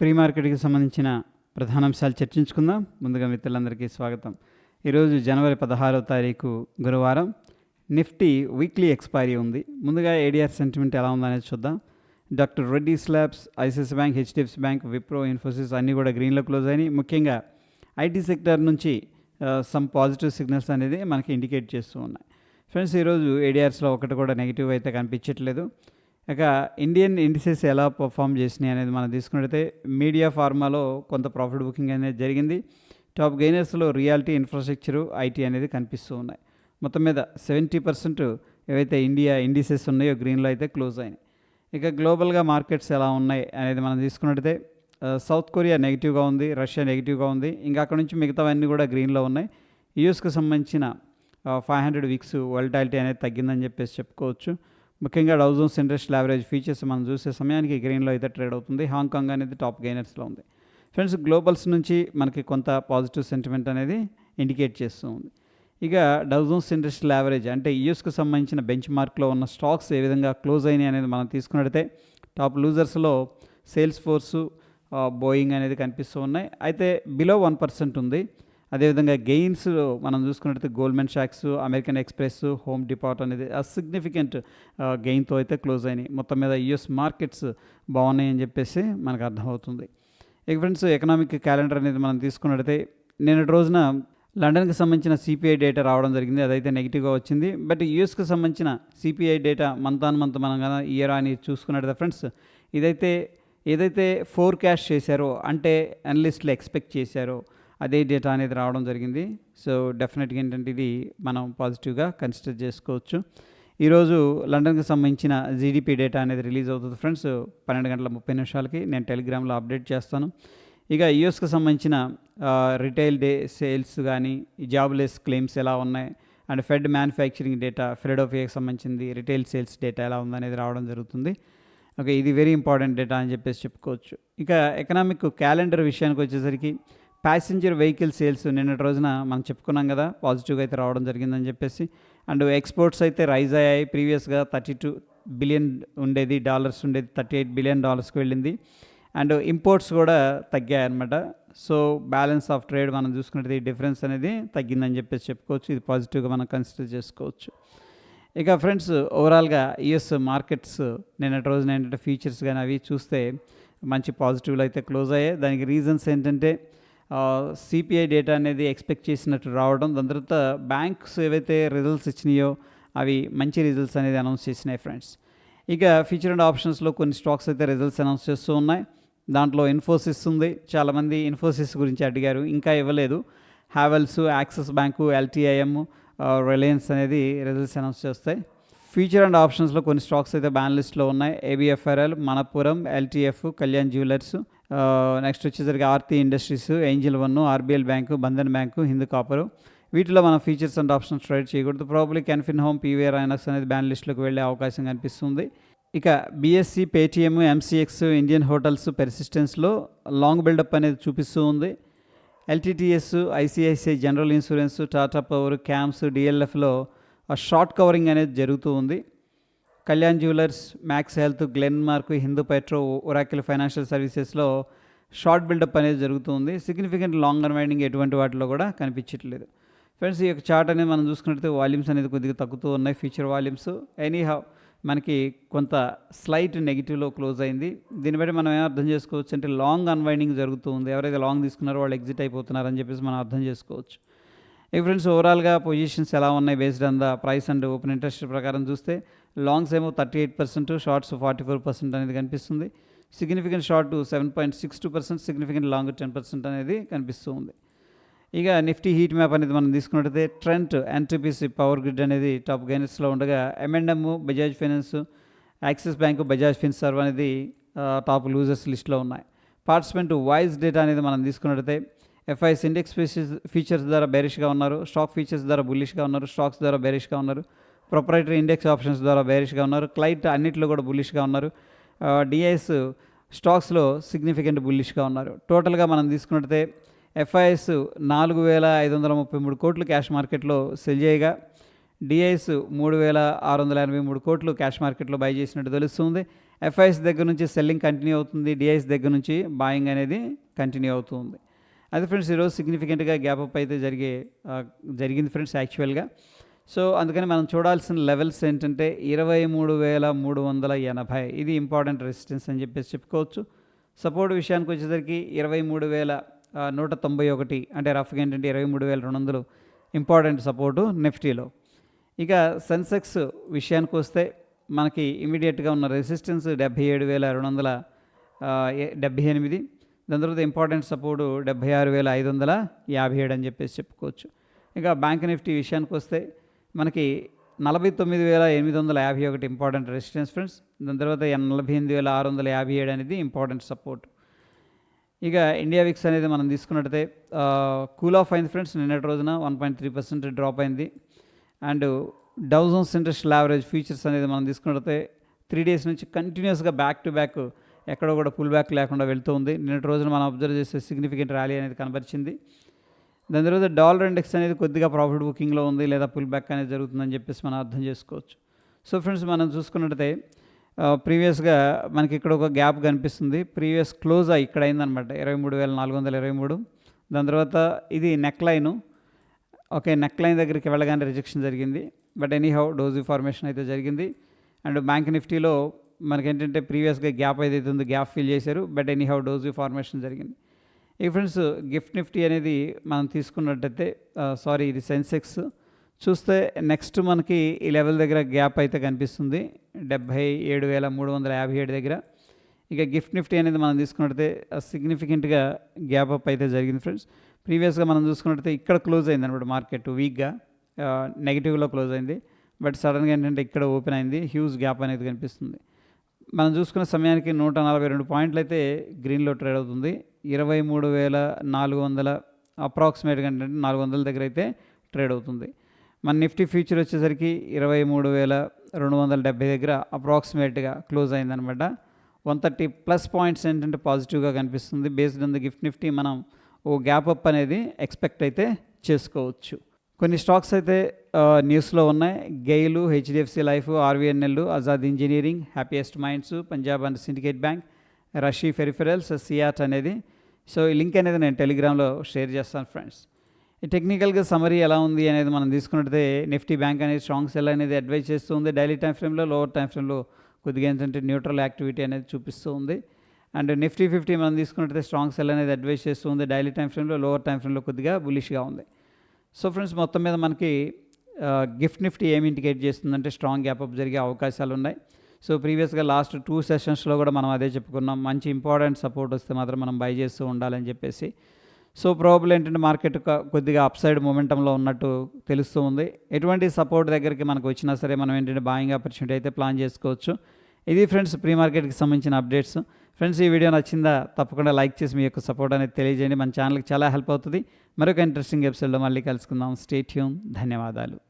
Pre మార్కెట్కి సంబంధించిన ప్రధాన అంశాలు చర్చించుకుందాం. ముందుగా మిత్రులందరికీ స్వాగతం. ఈరోజు జనవరి పదహారో తారీఖు గురువారం. నిఫ్టీ వీక్లీ ఎక్స్పైరీ ఉంది. ముందుగా ఏడిఆర్ సెంటిమెంట్ ఎలా ఉందనేది చూద్దాం. Doctor Reddy labs ICS bank HDFC bank Wipro Infosys అన్నీ కూడా గ్రీన్లో క్లోజ్ అయినాయి. ముఖ్యంగా ఐటీ సెక్టర్ నుంచి సమ్ పాజిటివ్ సిగ్నల్స్ అనేది మనకి ఇండికేట్ చేస్తూ ఉన్నాయి. ఫ్రెండ్స్ ఈరోజు ఏడిఆర్స్లో ఒకటి కూడా నెగిటివ్ అయితే కనిపించట్లేదు. ఇక ఇండియన్ ఇండిసెస్ ఎలా పర్ఫామ్ చేసినాయి అనేది మనం తీసుకున్నట్టయితే మీడియా ఫార్మాలో కొంత ప్రాఫిట్ బుకింగ్ అనేది జరిగింది. టాప్ గెయినర్స్లో రియాలిటీ ఇన్ఫ్రాస్ట్రక్చరు ఐటీ అనేది కనిపిస్తూ ఉన్నాయి. మొత్తం మీద సెవెంటీ పర్సెంట్ ఏవైతే ఇండియా ఇండిసెస్ ఉన్నాయో గ్రీన్లో అయితే క్లోజ్ అయినాయి. ఇక గ్లోబల్గా మార్కెట్స్ ఎలా ఉన్నాయి అనేది మనం తీసుకున్నట్టయితే సౌత్ కొరియా నెగిటివ్గా ఉంది రష్యా నెగిటివ్గా ఉంది ఇంకా అక్కడ నుంచి మిగతావన్నీ కూడా గ్రీన్లో ఉన్నాయి. యూఎస్కి సంబంధించిన ఫైవ్ హండ్రెడ్ వీక్స్ వల్టాలిటీ అనేది తగ్గిందని చెప్పేసి చెప్పుకోవచ్చు. ముఖ్యంగా డౌజోన్స్ ఇంట్రెస్ట్ యావరేజ్ ఫీచర్స్ మనం చూసే సమయానికి గ్రీన్లో అయితే ట్రేడ్ అవుతుంది. హాంకాంగ్ అనేది టాప్ గెయినర్స్లో ఉంది. ఫ్రెండ్స్ గ్లోబల్స్ నుంచి మనకి కొంత పాజిటివ్ సెంటిమెంట్ అనేది ఇండికేట్ చేస్తూ ఉంది. ఇక డౌజోన్స్ ఇండస్ట్రియల్ యావరేజ్ అంటే యూఎస్కు సంబంధించిన బెంచ్ మార్క్లో ఉన్న స్టాక్స్ ఏ విధంగా క్లోజ్ అయినాయి అనేది మనం తీసుకున్నట్టయితే టాప్ లూజర్స్లో సేల్స్ ఫోర్సు బోయింగ్ అనేది కనిపిస్తూ ఉన్నాయి. అయితే బిలో వన్ పర్సెంట్ ఉంది. అదేవిధంగా గెయిన్స్ మనం చూసుకున్నట్లయితే గోల్డ్మెన్ షాక్స్ అమెరికన్ ఎక్స్ప్రెస్ హోమ్ డిపార్ట్ అనేది సిగ్నిఫికెంట్ గెయిన్తో అయితే క్లోజ్ అయినాయి. మొత్తం మీద యుఎస్ మార్కెట్స్ బాగున్నాయి అని చెప్పేసి మనకు అర్థమవుతుంది. ఇక ఫ్రెండ్స్ ఎకనామిక్ క్యాలెండర్ అనేది మనం తీసుకున్నట్టయితే నిన్నటి రోజున లండన్కి సంబంధించిన సిపిఐ డేటా రావడం జరిగింది. అదైతే నెగిటివ్గా వచ్చింది. బట్ యూఎస్కి సంబంధించిన CPI data month on month మనం కదా ఇయర్ అని చూసుకున్నట్టయితే ఫ్రెండ్స్ ఇదైతే ఏదైతే ఫోర్కాస్ట్ చేశారో అంటే అనలిస్టులు ఎక్స్పెక్ట్ చేశారో అదే డేటా అనేది రావడం జరిగింది. సో డెఫినెట్గా ఏంటంటే ఇది మనం పాజిటివ్గా కన్సిడర్ చేసుకోవచ్చు. ఈరోజు లండన్కి సంబంధించిన జీడిపి డేటా అనేది రిలీజ్ అవుతుంది ఫ్రెండ్స్ పన్నెండు గంటల ముప్పై నిమిషాలకి నేను టెలిగ్రామ్లో అప్డేట్ చేస్తాను. ఇక యూఎస్కి సంబంధించిన రిటైల్ డే సేల్స్ కానీ జాబ్లెస్ క్లెయిమ్స్ ఎలా ఉన్నాయి? అండ్ ఫెడ్ మ్యానుఫ్యాక్చరింగ్ డేటా ఫిలడోఫియాకి సంబంధించింది రిటైల్ సేల్స్ డేటా ఎలా ఉందనేది రావడం జరుగుతుంది. ఓకే ఇది వెరీ ఇంపార్టెంట్ డేటా అని చెప్పేసి చెప్పుకోవచ్చు. ఇక ఎకనామిక్ క్యాలెండర్ విషయానికి వచ్చేసరికి ప్యాసింజర్ వెహికల్ సేల్స్ నిన్నటి రోజున మనం చెప్పుకున్నాం కదా పాజిటివ్గా అయితే రావడం జరిగిందని చెప్పేసి. అండ్ ఎక్స్పోర్ట్స్ అయితే రైజ్ అయ్యాయి. ప్రీవియస్గా థర్టీ టూ బిలియన్ ఉండేది డాలర్స్ ఉండేది థర్టీ ఎయిట్ బిలియన్ డాలర్స్కి వెళ్ళింది. అండ్ ఇంపోర్ట్స్ కూడా తగ్గాయి అనమాట సో బ్యాలెన్స్ ఆఫ్ ట్రేడ్ మనం చూసుకుంటే ఈ డిఫరెన్స్ అనేది తగ్గిందని చెప్పేసి చెప్పుకోవచ్చు. ఇది పాజిటివ్గా మనం కన్సిడర్ చేసుకోవచ్చు. ఇక ఫ్రెండ్స్ ఓవరాల్గా యుఎస్ మార్కెట్స్ నిన్నటి రోజున ఏంటంటే ఫీచర్స్ కానీ అవి చూస్తే మంచి పాజిటివ్లు అయితే క్లోజ్ అయ్యాయి. దానికి రీజన్స్ ఏంటంటే సిపిఐ డేటా అనేది ఎక్స్పెక్ట్ చేసినట్టు రావడం దాని తర్వాత బ్యాంక్స్ ఏవైతే రిజల్ట్స్ ఇచ్చినాయో అవి మంచి రిజల్ట్స్ అనేది అనౌన్స్ చేసినాయి ఫ్రెండ్స్ ఇక ఫ్యూచర్ అండ్ ఆప్షన్స్లో కొన్ని స్టాక్స్ అయితే రిజల్ట్స్ అనౌన్స్ చేస్తూ ఉన్నాయి. దాంట్లో ఇన్ఫోసిస్ ఉంది. చాలామంది ఇన్ఫోసిస్ గురించి అడిగారు. ఇంకా ఇవ్వలేదు. Havells Axis bank LTIM Reliance అనేది రిజల్ట్స్ అనౌన్స్ చేస్తాయి. ఫ్యూచర్ అండ్ ఆప్షన్స్లో కొన్ని స్టాక్స్ అయితే బ్యాన్ లిస్ట్లో ఉన్నాయి. ABFRL Manappuram LTF Kalyan jewellers next వచ్చేసరికి Aarti industries angel one RBL bank Bandhan bank Hindu copper. వీటిలో మనం ఫీచర్స్ అండ్ ఆప్షన్స్ ట్రేడ్ చేయకూడదు. Probably can fin home PVR INOX అనేది బ్యాన్ లిస్ట్లోకి వెళ్ళే అవకాశం కనిపిస్తుంది. ఇక BSE Paytm MCX Indian hotels పెర్సిస్టెన్స్లో long buildup అనేది చూపిస్తూ ఉంది. LTTS ICICI general insurance Tata power CAMS డిఎల్ఎఫ్లో short covering అనేది జరుగుతూ ఉంది. Kalyan jewellers Max health Glenmark Hindu petro Oracle financial సర్వీసెస్లో షార్ట్ బిల్డప్ అనేది జరుగుతుంది. సిగ్నిఫికెంట్ లాంగ్ అన్వైండింగ్ ఎటువంటి వాటిలో కూడా కనిపించట్లేదు. ఫ్రెండ్స్ ఈ యొక్క చార్ట్ అనేది మనం చూసుకున్నట్లయితే వాల్యూమ్స్ అనేది కొద్దిగా తగ్గుతూ ఉన్నాయి ఫ్యూచర్ వాల్యూమ్స్. ఎనీ హౌ మనకి కొంత స్లైట్ నెగిటివ్లో క్లోజ్ అయింది. దీన్ని బట్టి మనం ఏం అర్థం చేసుకోవచ్చు అంటే లాంగ్ అన్వైండింగ్ జరుగుతూ ఉంది. ఎవరైతే లాంగ్ తీసుకున్నారో వాళ్ళు ఎగ్జిట్ అయిపోతున్నారు అని చెప్పేసి మనం అర్థం చేసుకోవచ్చు. ఈ ఫ్రెండ్స్ ఓవరాల్గా పొజిషన్స్ ఎలా ఉన్నాయి based on the price and open interest ప్రకారం చూస్తే లాంగ్స్ ఏమో thirty eight percent shorts forty four percent అనేది కనిపిస్తుంది. Significant short seven point six two percent significant long ten percent అనేది కనిపిస్తూ ఉంది. ఇక నిఫ్టీ హీట్ మ్యాప్ అనేది మనం తీసుకున్నట్టయితే ట్రెంట్ ఎన్టీపీసీ పవర్ గ్రిడ్ అనేది టాప్ గైనర్స్లో ఉండగా M and M Bajaj Finance Axis Bank Bajaj Finserv అనేది టాప్ లూజర్స్ లిస్ట్లో ఉన్నాయి. పార్టిసిపెంట్ వాయిస్ డేటా అనేది మనం తీసుకున్నట్టయితే ఎఫ్ఐఎస్ ఇండెక్స్ ఫీచర్స్ ఫీచర్స్ ద్వారా బేరిష్గా ఉన్నారు స్టాక్ ఫీచర్స్ ద్వారా బుల్లిష్గా ఉన్నారు స్టాక్స్ ద్వారా బేరిష్గా ఉన్నారు. ప్రొపరేటరీ ఇండెక్స్ ఆప్షన్స్ ద్వారా బేరిష్గా ఉన్నారు. క్లైట్ అన్నింటిలో కూడా బుల్లిష్గా ఉన్నారు. డిఐఎస్ స్టాక్స్లో సిగ్నిఫికెంట్ బుల్లిష్గా ఉన్నారు. టోటల్గా మనం తీసుకున్నట్టే ఎఫ్ఐఎస్ నాలుగు వేల ఐదు వందల ముప్పై మూడు కోట్లు క్యాష్ మార్కెట్లో సెల్ చేయగా డిఐఎస్ మూడు వేల ఆరు వందల ఎనభై మూడు కోట్లు క్యాష్ మార్కెట్లో బై చేసినట్టు తెలుస్తుంది. ఎఫ్ఐఎస్ దగ్గర నుంచి సెల్లింగ్ కంటిన్యూ అవుతుంది. డిఐఎస్ దగ్గర నుంచి బాయింగ్ అనేది కంటిన్యూ అవుతుంది. అది ఫ్రెండ్స్ ఈరోజు సిగ్నిఫికెంట్గా గ్యాప్ అప్ అయితే జరిగే జరిగింది ఫ్రెండ్స్ యాక్చువల్గా సో అందుకని మనం చూడాల్సిన లెవెల్స్ ఏంటంటే ఇరవై మూడు వేల మూడు వందల ఎనభై. ఇది ఇంపార్టెంట్ రెసిస్టెన్స్ అని చెప్పేసి చెప్పుకోవచ్చు. సపోర్ట్ విషయానికి వచ్చేసరికి ఇరవై మూడు వేల నూట తొంభై ఒకటి. అంటే రఫ్గా ఏంటంటే ఇరవై మూడు వేల రెండు వందలు ఇంపార్టెంట్ సపోర్టు నిఫ్టీలో. ఇక సెన్సెక్స్ విషయానికి వస్తే మనకి ఇమీడియట్గా ఉన్న రెసిస్టెన్స్ డెబ్భై ఏడు వేల రెండు వందల డెబ్భై ఎనిమిది. దాని తర్వాత ఇంపార్టెంట్ సపోర్టు డెబ్భై ఆరు వేల ఐదు వందల యాభై ఏడు అని చెప్పేసి చెప్పుకోవచ్చు. ఇక బ్యాంక్ నిఫ్టీ విషయానికి వస్తే మనకి నలభై తొమ్మిది వేల ఎనిమిది వందల యాభై ఒకటి ఇంపార్టెంట్ రెసిస్టెన్స్ ఫ్రెండ్స్ దాని తర్వాత నలభై ఎనిమిది వేల ఆరు వందల యాభై ఏడు అనేది ఇంపార్టెంట్ సపోర్ట్ ఇక ఇండియా విక్స్ అనేది మనం తీసుకున్నట్టయితే కూల్ ఆఫ్ అయింది ఫ్రెండ్స్ నిన్నటి రోజున one point three percent drop అయింది. And Dow Jones interest average features అనేది మనం తీసుకున్నట్టయితే త్రీ డేస్ నుంచి కంటిన్యూస్గా బ్యాక్ టు బ్యాక్ ఎక్కడో కూడా పుల్ బ్యాక్ లేకుండా వెళ్తూ ఉంది. నిన్నటి రోజున మనం అబ్జర్వ్ చేసే సిగ్నిఫికెంట్ ర్యాలీ అనేది కనబరిచింది. దాని తర్వాత డాలర్ ఇండెక్స్ అనేది కొద్దిగా ప్రాఫిట్ బుకింగ్లో ఉంది లేదా పుల్ బ్యాక్ అనేది జరుగుతుందని చెప్పేసి మనం అర్థం చేసుకోవచ్చు. సో ఫ్రెండ్స్ మనం చూసుకున్నట్టయితే ప్రీవియస్గా మనకి ఇక్కడ ఒక గ్యాప్ కనిపిస్తుంది. ప్రీవియస్ క్లోజ్ ఇక్కడ అయిందనమాట. ఇరవై మూడు వేల నాలుగు వందల ఇరవై మూడు. దాని తర్వాత ఇది neck line. Okay neck line దగ్గరికి వెళ్ళగానే రిజెక్షన్ జరిగింది. But anyhow doji formation అయితే జరిగింది. అండ్ బ్యాంక్ నిఫ్టీలో మనకేంటంటే ప్రీవియస్గా గ్యాప్ ఏదైతే ఉందో గ్యాప్ ఫిల్ చేశారు. But anyhow doji formation జరిగింది. ఈ ఫ్రెండ్స్ గిఫ్ట్ నిఫ్టీ అనేది మనం తీసుకున్నట్టయితే సారీ ఇది సెన్సెక్స్. చూస్తే నెక్స్ట్ మనకి ఈ లెవెల్ దగ్గర గ్యాప్ అయితే కనిపిస్తుంది. డెబ్భై ఏడు వేల మూడు వందల యాభై ఏడు దగ్గర. ఇక గిఫ్ట్ నిఫ్టీ అనేది మనం తీసుకున్నట్టయితే సిగ్నిఫికెంట్గా గ్యాప్ అప్ అయితే జరిగింది ఫ్రెండ్స్. ప్రీవియస్గా మనం చూసుకున్నట్టయితే ఇక్కడ క్లోజ్ అయింది అనమాట మార్కెట్ వీక్గా. నెగిటివ్లో క్లోజ్ అయింది. బట్ సడన్గా ఏంటంటే ఇక్కడ ఓపెన్ అయింది. హ్యూజ్ గ్యాప్ అనేది కనిపిస్తుంది. మనం చూసుకున్న సమయానికి నూట నలభై రెండు పాయింట్లు అయితే గ్రీన్లో ట్రేడ్ అవుతుంది. ఇరవై మూడు వేల నాలుగు వందల అప్రాక్సిమేట్గా అంటే నాలుగు వందల దగ్గర అయితే ట్రేడ్ అవుతుంది. మన నిఫ్టీ ఫ్యూచర్ వచ్చేసరికి ఇరవై మూడు వేల రెండు వందల డెబ్బై దగ్గర అప్రాక్సిమేట్గా క్లోజ్ అయిందనమాట. వన్ థర్టీ ప్లస్ పాయింట్స్ ఏంటంటే పాజిటివ్గా కనిపిస్తుంది. Based on the Gift Nifty మనం ఓ గ్యాప్ అప్ అనేది ఎక్స్పెక్ట్ అయితే చేసుకోవచ్చు. కొన్ని స్టాక్స్ అయితే న్యూస్లో ఉన్నాయి. GAIL HDFC Life RVNL Azad Engineering Happiest Minds Punjab and Syndicate Bank Rashi Peripherals CEAT అనేది. సో ఈ లింక్ అనేది నేను టెలిగ్రామ్లో షేర్ చేస్తాను ఫ్రెండ్స్. ఈ టెక్నికల్గా సమరీ ఎలా ఉంది అనేది మనం తీసుకున్నట్టే నిఫ్టీ బ్యాంక్ అనేది స్ట్రాంగ్ సెల్ అనేది అడ్వైజ్ చేస్తూ ఉంది. డైలీ టైం ఫ్రేమ్లో లోవర్ టైం ఫ్రేమ్లో కొద్దిగా ఏంటంటే న్యూట్రల్ యాక్టివిటీ అనేది చూపిస్తూ ఉంది. అండ్ నిఫ్టీ ఫిఫ్టీ మనం తీసుకున్నట్టే స్ట్రాంగ్ సెల్ అనేది అడ్వైజ్ చేస్తూ ఉంది. డైలీ టైం ఫ్రేమ్లో లోవర్ టైం ఫ్రేమ్లో కొద్దిగా బులిష్గా ఉంది. సో ఫ్రెండ్స్ మొత్తం మీద మనకి గిఫ్ట్ నిఫ్టీ ఏమి ఇండికేట్ చేస్తుందంటే స్ట్రాంగ్ గ్యాప్ అప్ జరిగే అవకాశాలు ఉన్నాయి. సో ప్రీవియస్గా లాస్ట్ టూ సెషన్స్లో కూడా మనం అదే చెప్పుకున్నాం. మంచి ఇంపార్టెంట్ సపోర్ట్ వస్తే మాత్రం మనం బై చేస్తూ ఉండాలని చెప్పేసి. సో ప్రాబ్లం ఏంటంటే మార్కెట్ కొద్దిగా అప్ సైడ్ మొమెంటంలో ఉన్నట్టు తెలుస్తూ ఉంది. ఎటువంటి సపోర్ట్ దగ్గరికి మనకు వచ్చినా సరే మనం ఏంటంటే బాయింగ్ ఆపర్చునిటీ అయితే ప్లాన్ చేసుకోవచ్చు. ఇది ఫ్రెండ్స్ ప్రీ మార్కెట్కి సంబంధించిన అప్డేట్స్. ఫ్రెండ్స్ ఈ వీడియో నచ్చిందా తప్పకుండా లైక్ చేసి మీ యొక్క సపోర్ట్ అనేది తెలియజేయండి. మన ఛానల్కి చాలా హెల్ప్ అవుతుంది. మరొక ఇంట్రెస్టింగ్ ఎపిసోడ్లో మళ్ళీ కలుసుకుందాం. స్టేట్యూమ్ ధన్యవాదాలు.